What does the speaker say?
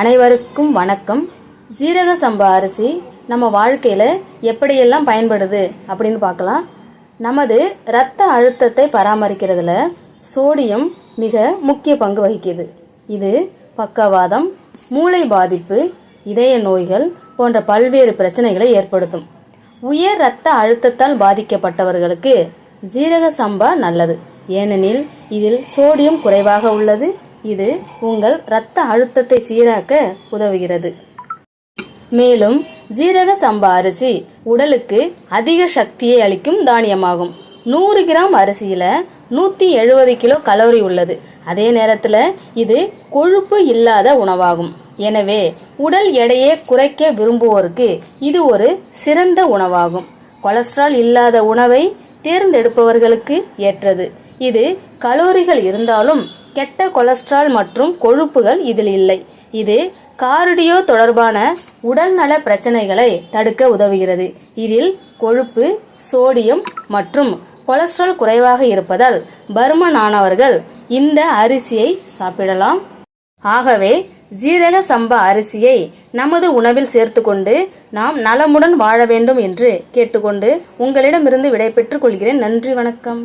அனைவருக்கும் வணக்கம். ஜீரக சம்பா அரிசி நம்ம வாழ்க்கையில் எப்படியெல்லாம் பயன்படுது அப்படின்னு பார்க்கலாம். நமது இரத்த அழுத்தத்தை பராமரிக்கிறதுல சோடியம் மிக முக்கிய பங்கு வகிக்குது. இது பக்கவாதம் மூளை பாதிப்பு இதய நோய்கள் போன்ற பல்வேறு பிரச்சனைகளை ஏற்படுத்தும். உயர் இரத்த அழுத்தத்தால் பாதிக்கப்பட்டவர்களுக்கு ஜீரக சம்பா நல்லது. ஏனெனில் இதில் சோடியம் குறைவாக உள்ளது இது உங்கள் இரத்த அழுத்தத்தை சீராக்க உதவுகிறது. மேலும் ஜீரக சம்பா அரிசி உடலுக்கு அதிக சக்தியை அளிக்கும் தானியமாகும். நூறு கிராம் அரிசியில் நூற்றி எழுபது கிலோ கலோரி உள்ளது. அதே நேரத்தில் இது கொழுப்பு இல்லாத உணவாகும். எனவே உடல் எடையை குறைக்க விரும்புவோருக்கு இது ஒரு சிறந்த உணவாகும். கொலஸ்ட்ரால் இல்லாத உணவை தேர்ந்தெடுப்பவர்களுக்கு ஏற்றது. இது கலோரிகள் இருந்தாலும் கெட்ட கொலஸ்ட்ரால் மற்றும் கொழுப்புகள் இதில் இல்லை. இது கார்டியோ தொடர்பான உடல்நல பிரச்சனைகளை தடுக்க உதவுகிறது. இதில் கொழுப்பு சோடியம் மற்றும் கொலஸ்ட்ரால் குறைவாக இருப்பதால் பருமனானவர்கள் இந்த அரிசியை சாப்பிடலாம். ஆகவே ஜீரக சம்பா அரிசியை நமது உணவில் சேர்த்துக்கொண்டு நாம் நலமுடன் வாழ வேண்டும் என்று கேட்டுக்கொண்டு உங்களிடமிருந்து விடைபெற்றுக் கொள்கிறேன். நன்றி வணக்கம்.